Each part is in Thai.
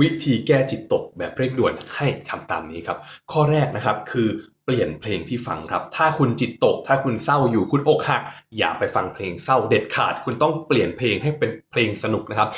วิธีแก้จิตตกแบบเร่งด่วนให้ทำตามนี้ครับ ข้อแรกนะครับคือเปลี่ยนเพลงที่ฟังครับ ถ้าคุณจิตตก ถ้าคุณเศร้าอยู่คุณอกหัก อย่าไปฟังเพลงเศร้าเด็ดขาด คุณต้องเปลี่ยนเพลงให้เป็นเพลงสนุกนะครับ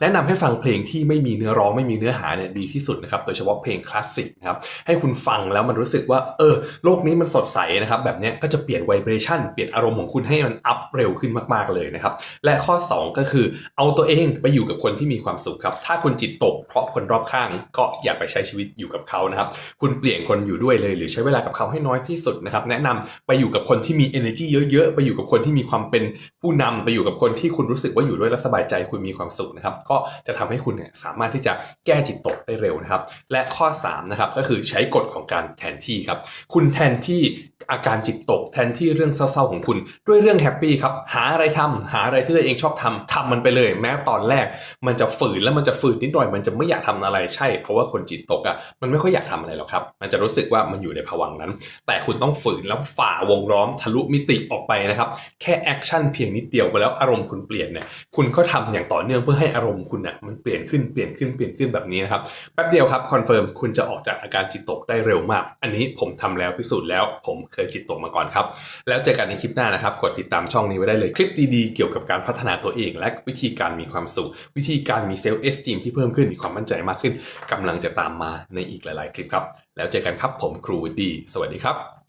แนะนำให้ฟังเพลงที่ไม่มีเนื้อร้องไม่มีเนื้อหาเนี่ยดีที่สุดนะครับ โดยเฉพาะเพลงคลาสสิกนะครับ ให้คุณฟังแล้วมันรู้สึกว่า เออ โลกนี้มันสดใสนะครับ แบบเนี้ยก็จะเปลี่ยนไวเบรชั่น เปลี่ยนอารมณ์ของคุณให้มันอัพเร็วขึ้นมากๆเลยนะครับ และข้อ 2 ก็คือ เอาตัวเองไปอยู่กับคนที่มีความสุขครับ ถ้าคุณจิตตก เพราะคนรอบข้าง ก็อย่าไปใช้ชีวิตอยู่กับเขานะครับ คุณเปลี่ยนคนอยู่ด้วยเลยหรือใช้เวลากับเขาให้น้อยที่สุดนะครับ แนะนำไปอยู่กับคนที่มี energy เยอะๆ ไปอยู่กับคนที่มีความเป็นผู้นำไปอยู่กับคนที่คุณรู้สึกว่าอยู่ด้วยแล้วสบายใจคุณมีความสุขนะครับ ก็จะทำให้คุณเนี่ยสามารถที่จะแก้จิตตกได้เร็วนะครับ และข้อ3นะครับก็คือใช้กฎของการแทนที่ครับ คุณแทนที่อาการจิตตกแทนที่เรื่องเศร้าๆของคุณด้วยเรื่องแฮปปี้ครับหาอะไรทำหาอะไรที่ตัวเองชอบทำทำมันไปเลย แม้ตอนแรกมันจะฝืนแล้วมันจะฝืนนิดหน่อยมันจะไม่อยากทำอะไรใช่ เพราะว่าคนจิตตกอะมันไม่ค่อยอยากทำอะไรหรอกครับ มันจะรู้สึกว่ามันอยู่ในภวังนั้น แต่คุณต้องฝืนแล้วฝ่าวงล้อมทะลุมิติออกไปนะครับ แค่แอคชั่นเพียงนิดเดียวไปแล้วอารมณ์คุณเปลี่ยนเนี่ยคุณก็ทำอย่างต่อเนื่องเพื่อให้อารมณ์คุณน่ะมันเปลี่ยนขึ้นเปลี่ยนขึ้นเปลี่ยนขึ้นแบบนี้นะครับแป๊บเดียวครับคอนเฟิร์มคุณจะออกจากอาการจิตตกได้เร็วมาก อันนี้ผมทำแล้วพิสูจน์แล้ว ผมเคยจิตตกมาก่อนครับ แล้วเจอกันในคลิปหน้านะครับกดติดตามช่องนี้ไว้ได้เลยคลิปดีๆเกี่ยวกับการพัฒนาตัวเอง และวิธีการมีความสุข วิธีการมีเซลล์เอสติมที่เพิ่มขึ้นมีความมั่นใจมากขึ้นกำลังจะตามมาในอีกหลาย ๆ คลิปครับ แล้วเจอกันครับผมครูวดดี สวัสดีครับ